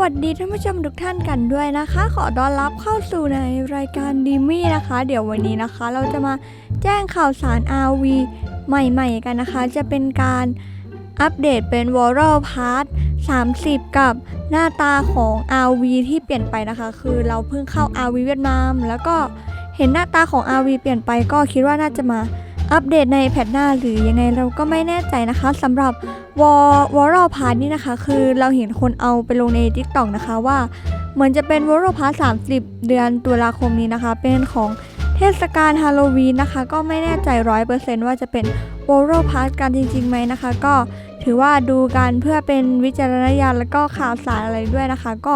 วัสดีท่านผู้ชมทุกท่านกันด้วยนะคะ ขอต้อนรับเข้าสู่ในรายการดีมี่นะคะ เดี๋ยววันนี้นะคะ เราจะมาแจ้งข่าวสาร RV ใหม่ๆกันนะคะ จะเป็นการอัปเดตเป็น w a r r l Part 30 กับหน้าตาของ RV ที่เปลี่ยนไปนะคะ คือเราเพิ่งเข้า RV เวียดนาม แล้วก็เห็นหน้าตาของ RV เปลี่ยนไปก็คิดว่าน่าจะมา อัปเดตในแพทหน้าหรือยังไงเราก็ไม่แน่ใจนะคะสำหรับวอวอร์พาร์นี่นะคะ คือเราเห็นคนเอาไปลงใน t ิ k t o k นะคะว่าเหมือนจะเป็นวอร์พาร์30 เดือนตุลาคมนี้นะคะ เป็นของเทศกาลฮาโลวีนนะคะ ก็ไม่แน่ใจร้อยเปอร์เซนต์ว่าจะเป็นวอร์พาร์กันจริงๆไหมนะคะ ก็ถือว่าดูกันเพื่อเป็นวิจารณญาณแล้วก็ข่าวสารอะไรด้วยนะคะ ก็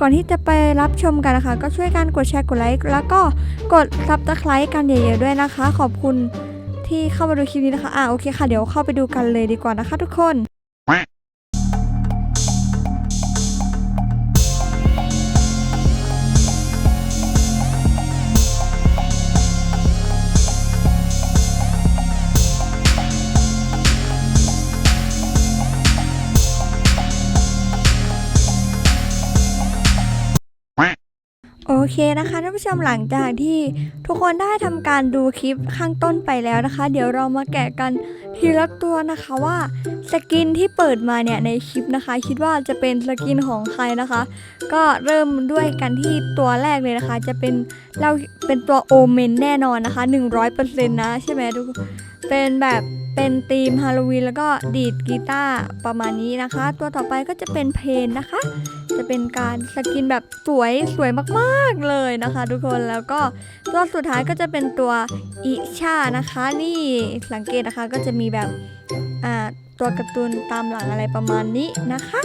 ก่อนที่จะไปรับชมกันนะคะ ก็ช่วยกันกดแชร์กดไลค์แล้วก็กดซับสไครต์กันเยอะๆด้วยนะคะ ขอบคุณ ที่เข้ามาดูคลิปนี้นะคะ อ่าโอเคค่ะ เดี๋ยวเข้าไปดูกันเลยดีกว่านะคะทุกคน โอเคนะคะท่านผู้ชมหลังจากที่ทุกคนได้ทำการดูคลิปข้างต้นไปแล้วนะคะ เดี๋ยวเรามาแกะกันทีละตัวนะคะว่าสกินที่เปิดมาเนี่ยในคลิปนะคะ คิดว่าจะเป็นสกินของใครนะคะ ก็เริ่มด้วยกันที่ตัวแรกเลยนะคะ จะเป็นเราเป็นตัวโอเมนแน่นอนนะคะ 100%นะใช่ไหมทุกคนเป็นแบบ เป็นธีมฮาโลวีนแล้วก็ดีดกีตาร์ประมาณนี้นะคะ ตัวต่อไปก็จะเป็นเพนนะคะ จะเป็นการสกินแบบสวยสวยมากๆเลยนะคะ ทุกคนแล้วก็ตัวสุดท้ายก็จะเป็นตัวอิชานะคะ นี่สังเกตนะคะก็จะมีแบบอ่าตัวการ์ตูนตามหลังอะไรประมาณนี้นะคะ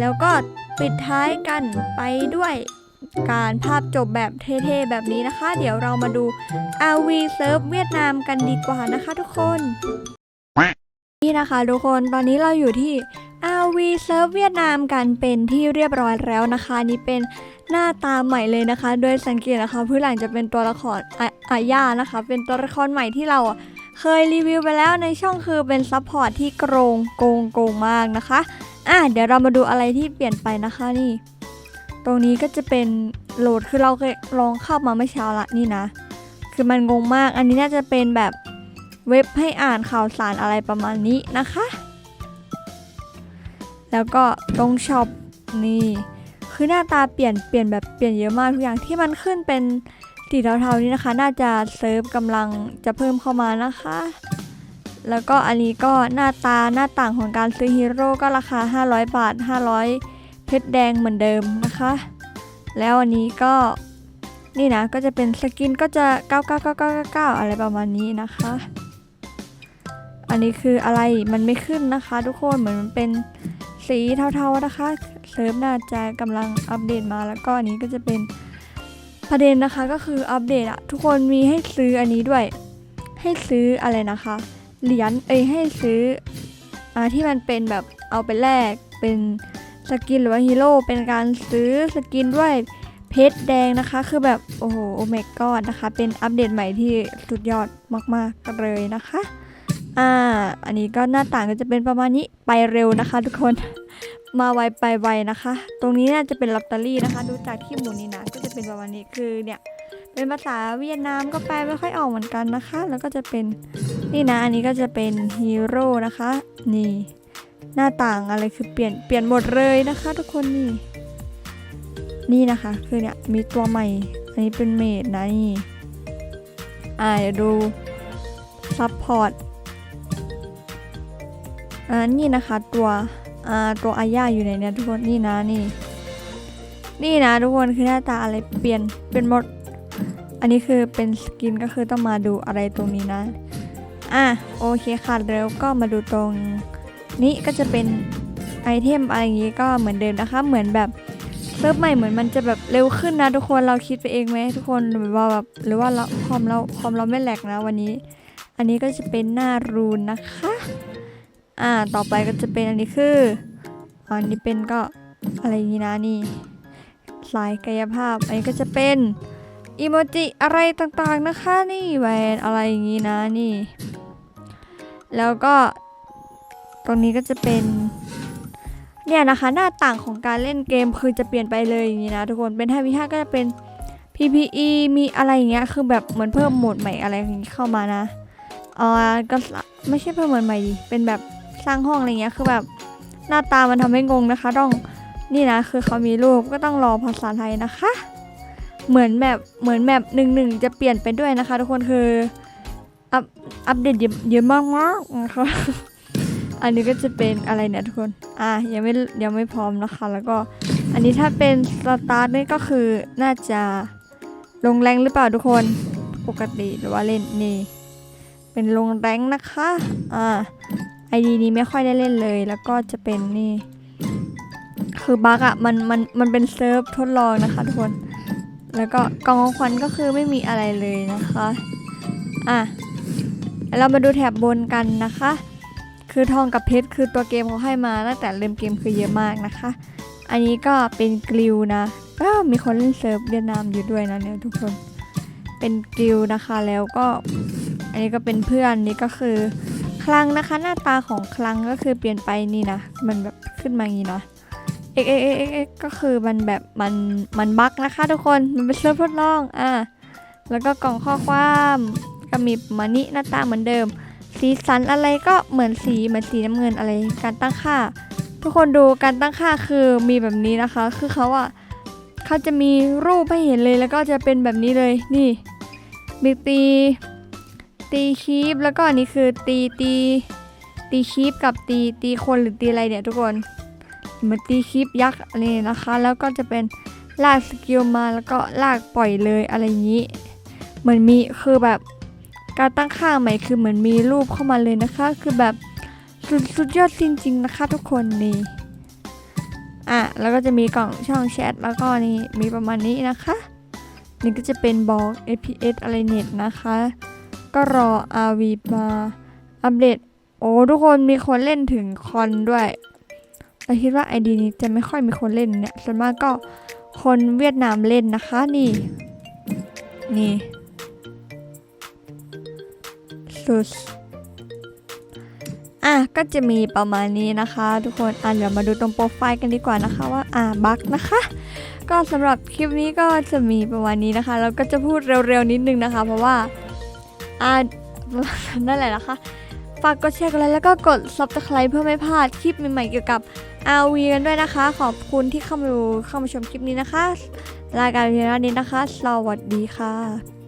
แล้วก็ปิดท้ายกันไปด้วยการภาพจบแบบเท่ๆ แบบนี้นะคะ เดี๋ยวเรามาดู RV Surf เวียดนามกันดีกว่านะคะทุกคน นี่นะคะทุกคนตอนนี้เราอยู่ที่ RV Surf เวียดนามกันเป็นที่เรียบร้อยแล้วนะคะ นี่เป็นหน้าตาใหม่เลยนะคะ โดยสังเกตนะคะพื้นหลังจะเป็นตัวละครอาอาย่านะคะ เป็นตัวละครใหม่ที่เราเคยรีวิวไปแล้วในช่องคือเป็นซัพพอร์ตที่โกรงโกงโกงมากนะคะอะเดี๋ยวเรามาดูอะไรที่เปลี่ยนไปนะคะนี่ ตรงนี้ก็จะเป็นโหลดคือเราเคยลองเข้ามาเมื่อเช้าละนี่นะ คือมันงงมากอันนี้น่าจะเป็นแบบ เว็บให้อ่านข่าวสารอะไรประมาณนี้นะคะ แล้วก็ตรงช็อปนี่คือหน้าตาเปลี่ยนเปลี่ยนแบบเปลี่ยนเยอะมากทุกอย่างที่มันขึ้นเป็นสีเทาๆนี้นะคะ น่าจะเซิร์ฟกำลังจะเพิ่มเข้ามานะคะ แล้วก็อันนี้ก็หน้าตาหน้าต่างของการซื้อฮีโร่ก็ราคา 500 บาท 500 เพชรแดงเหมือนเดิมนะคะ แล้วอันนี้ก็นี่นะก็จะเป็นสกินก็จะ 99999 อะไรประมาณนี้นะคะ อันนี้คืออะไรมันไม่ขึ้นนะคะ ทุกคนเหมือนมันเป็นสีเทาๆนะคะเซิร์ฟน่าจะกำลังอัปเดตมาแล้วก็อันนี้ก็จะเป็นประเด็นนะคะก็คืออัปเดตอะทุกคนมีให้ซื้ออันนี้ด้วย ให้ซื้ออะไรนะคะ เหรียญเอ้ยให้ซื้ออ่าที่มันเป็นแบบเอาไปแลกเป็นสกินหรือว่าฮีโร่เป็นการซื้อสกินด้วยเพชรแดงนะคะ คือแบบโอ้โหโอเมก้านะคะ เป็นอัปเดตใหม่ที่สุดยอดมากๆเลยนะคะ อ่า อันนี้ก็หน้าต่างก็จะเป็นประมาณนี้ไปเร็วนะคะ ทุกคน มาไวไปไวนะคะ ตรงนี้น่าจะเป็นลอตเตอรี่นะคะ ดูจากที่หมุนนี่นะก็จะเป็นประมาณนี้คือเนี่ยเป็นภาษาเวียดนามก็แปลไม่ค่อยออกเหมือนกันนะคะ แล้วก็จะเป็นนี่นะ อันนี้ก็จะเป็นฮีโร่นะคะ นี่ หน้าต่างอะไรคือเปลี่ยนเปลี่ยนหมดเลยนะคะ ทุกคนนี่ นี่นะคะคือเนี่ยมีตัวใหม่ อันนี้เป็นเมดนะนี่อ่าเดี๋ยวดูซัพพอร์ต อ่านี่นะคะตัวอ่าตัวอาย่าอยู่ในเนี้ยทุกคนนี่นะนี่ นี่นะทุกคนคือหน้าตาอะไรเปลี่ยนเป็นหมด อันนี้คือเป็นสกินก็คือต้องมาดูอะไรตรงนี้นะ อะโอเคค่ะแล้วก็มาดูตรงนี้ก็จะเป็นไอเทมอะไรอย่างงี้ก็เหมือนเดิมนะคะ เหมือนแบบเซิร์ฟใหม่เหมือนมันจะแบบเร็วขึ้นนะ ทุกคนเราคิดไปเองไหมทุกคนหรือว่าแบบหรือว่าเราคอมเราคอมเราไม่แหลกนะวันนี้ อันนี้ก็จะเป็นหน้ารูนนะคะ อ่า ต่อไปก็จะเป็นอันนี้คืออันนี้เป็นก็อะไรอย่างนี้นะนี่สายกายภาพ อันนี้ก็จะเป็นอีโมจิอะไรต่างๆนะคะนี่แหวนอะไรอย่างนี้นะนี่ แล้วก็ตรงนี้ก็จะเป็นเนี่ยนะคะหน้าต่างของการเล่นเกมคือจะเปลี่ยนไปเลยอย่างนี้นะทุกคนเป็น5 v 5ก็จะเป็น PPE มีอะไรอย่างเงี้ยคือแบบเหมือนเพิ่มโหมดใหม่อะไรอย่างงี้เข้ามานะเออก็ไม่ใช่เพิ่มโหมดใหม่ดิเป็นแบบ สร้างห้องอะไรเงี้ยคือแบบหน้าตามันทำให้งงนะคะ ต้องนี่นะคือเขามีรูปก็ต้องรอภาษาไทยนะคะ เหมือนแบบเหมือนแบบหนึ่งหนึ่งจะเปลี่ยนไปด้วยนะคะ ทุกคนคืออัปอัปเดตเยอะมากมากนะคะอันนี้ก็จะเป็นอะไรเนี่ยทุกคน อะยังไม่ยังไม่พร้อมนะคะ แล้วก็อันนี้ถ้าเป็นสตาร์ทนี่ก็คือน่าจะลงแรงหรือเปล่าทุกคนปกติหรือว่าเล่นนี่ เป็นลงแรงนะคะ อ่า ไอดีนี้ไม่ค่อยได้เล่นเลย แล้วก็จะเป็นนี่ คือบั๊กอะมันมันมันเป็นเซิร์ฟทดลองนะคะทุกคน แล้วก็กล่องของขวัญก็คือไม่มีอะไรเลยนะคะ อะ เรามาดูแถบบนกันนะคะ คือทองกับเพชรคือตัวเกมเขาให้มาตั้งแต่เริ่มเกมคือเยอะมากนะคะ อันนี้ก็เป็นกลิวนะก็มีคนเล่นเซิร์ฟเวียดนามอยู่ด้วยนะเนี่ยทุกคน เป็นกลิวนะคะแล้วก็ อันนี้ก็เป็นเพื่อนนี่ก็คือ คลังนะคะหน้าตาของคลังก็คือเปลี่ยนไปนี่นะ มันแบบขึ้นมาอย่างนี้นะเอ็กเอ็กเอ็กเอ็กเอกก็คือมันแบบมันมันบั๊กนะคะทุกคนมันเป็นเซิร์ฟทดลองอะแล้วก็กล่องข้อความก็มีมานี้หน้าตาเหมือนเดิม สีสันอะไรก็เหมือนสีเหมือนสีน้ำเงินอะไรการตั้งค่า ทุกคนดูการตั้งค่าคือมีแบบนี้นะคะ คือเขาอะเขาจะมีรูปให้เห็นเลยแล้วก็จะเป็นแบบนี้เลยนี่มีตี ตีคีปแล้วก็อันนี้คือตีตีตีคีปกับตีตีคนหรือตีอะไรเนี่ยทุกคนเหมือนตีคีปยักษ์อะไรนี่นะคะ แล้วก็จะเป็นลากสกิลมาแล้วก็ลากปล่อยเลยอะไรอย่างนี้ เหมือนมีคือแบบการตั้งค่าใหม่คือเหมือนมีรูปเข้ามาเลยนะคะ คือแบบสุดสุดยอดจริง ๆ นะคะ ทุกคนนี่อะแล้วก็จะมีกล่องช่องแชทแล้วก็นี่มีประมาณนี้นะคะนี่ก็จะเป็นบล็อก FPS อะไรเน็ตนะคะ ก็รอ RV มาอัปเดต โอ้ทุกคนมีคนเล่นถึงคอนด้วยเราคิดว่าไอดีนี้จะไม่ค่อยมีคนเล่นเนี่ย ส่วนมากก็คนเวียดนามเล่นนะคะนี่ นี่สุดอะก็จะมีประมาณนี้นะคะ ทุกคนอะเดี๋ยวมาดูตรงโปรไฟล์กันดีกว่านะคะว่าอ่าบั๊กนะคะ ก็สำหรับคลิปนี้ก็จะมีประมาณนี้นะคะ แล้วก็จะพูดเร็วๆนิดนึงนะคะ เพราะว่า อ่านั่นแหละนะคะ ฝากกดแชร์กันเลยแล้วก็กด subscribe เพื่อไม่พลาดคลิปใหม่ๆเกี่ยวกับ RV กันด้วยนะคะ ขอบคุณที่เข้ามาดูเข้ามาชมคลิปนี้นะคะลาการเพียงเท่านี้นะคะ สวัสดีค่ะ